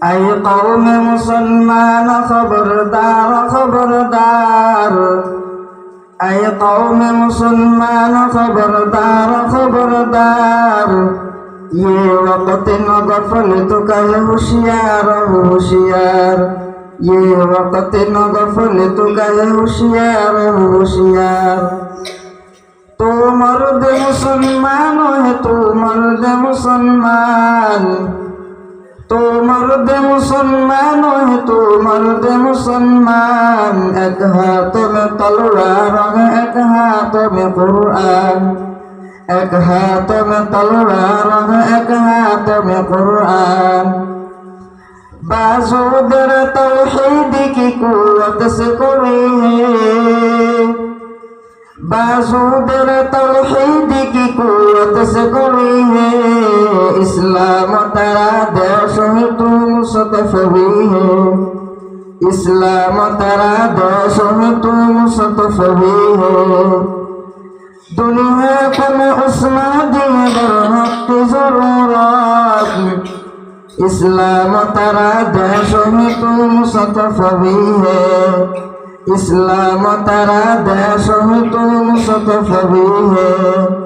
I কৌমে মুসলমান খবরদার খবরদার আই কৌমে মুসলমান খবরদার খবরদার ये वक्त न गफलत का है होशियार होशियार ये वक्त न गफलत का है होशियार होशियार तो मर्द मुसलमान है तो मर्द मुसलमान তো মর্দে মুসলমান তো মর্দে মুসলমান। এক হাত মে তলোয়ার, এক হাত মে কুরআন। এক হাত মে তলোয়ার, এক হাত মে কুরআন। বাজুদের তৌহিদ কি কুওয়াত সে করি? বাজুদের তৌহিদ কি কুওয়াত সে করি? इस्लाम तेरा देश है तुम सतफवी है इस्लाम तेरा देश है तुम सतफवी है दुनिया को मैं उस्मा दिए बरहक की जरूरत इस्लाम तेरा देश में तुम सतफवी है इस्लाम तेरा देश में तुम सतफवी है